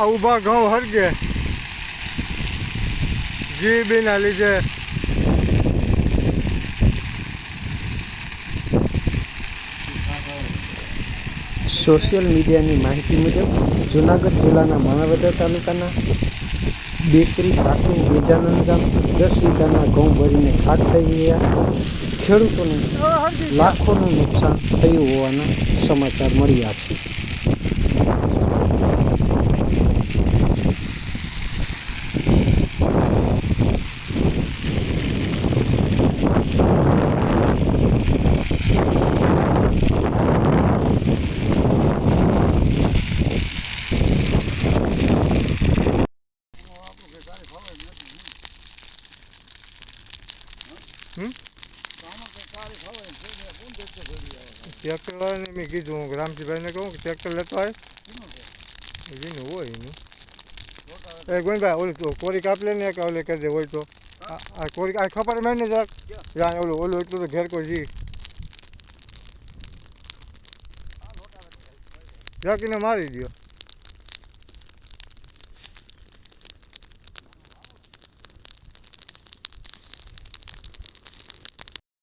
આ ઊભા ઘઉં હરગે. જીબીના લીધે. સોશિયલ મીડિયાની માહિતી મુજબ જૂનાગઢ જિલ્લાના માણાવદર તાલુકાના બેકરી પાટણ ગેજાનંદ ગામ દસ વીઘાના ઘઉં ભરીને ખાક થઈ ગયા. ખેડૂતોને લાખોનું નુકસાન થયું હોવાના સમાચાર મળ્યા છે. ટ્રેક્ટર વાળાને મેં કીધું હું રામજીભાઈને કહું કે ટ્રેક્ટર લેતો આવે એનું હોય એનું એ ગોવિંદભાઈ ઓલું તો કોરી કાપ લે ને કે ઓલે કરી દે હોય તો આ કોરી આ ખબર મેં ને જરાક ઓલું ઓલું એટલું તો ઘેર કોઈ જી જરાક મારી દો